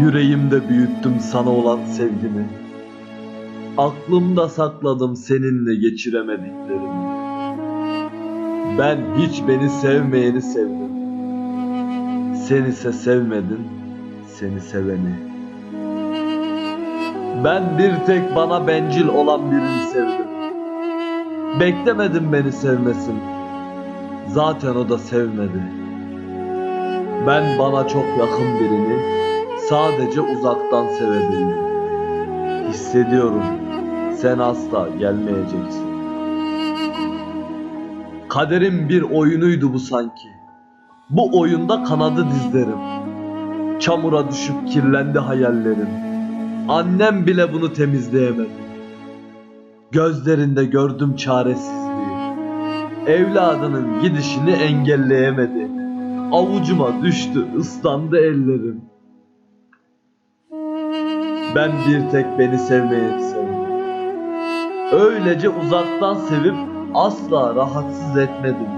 Yüreğimde büyüttüm sana olan sevgimi. Aklımda sakladım seninle geçiremediklerimi. Ben hiç beni sevmeyeni sevdim. Sen ise sevmedin, seni seveni. Ben bir tek bana bencil olan birini sevdim. Beklemedim beni sevmesin. Zaten o da sevmedi. Ben bana çok yakın birini sadece uzaktan sevebildim. Hissediyorum sen asla gelmeyeceksin. Kaderin bir oyunuydu bu sanki. Bu oyunda kanadı dizlerim. Çamura düşüp kirlendi hayallerim. Annem bile bunu temizleyemedi. Gözlerinde gördüm çaresizliği. Evladının gidişini engelleyemedi. Avucuma düştü, ıslandı ellerim. Ben bir tek beni sevmeyeni sevdim. Öylece uzaktan sevip asla rahatsız etmedim.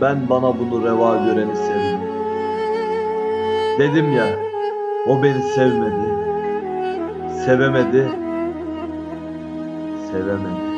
Ben bana bunu reva göreni sevdim. Dedim ya, o beni sevmedi, sevemedi, sevemedi.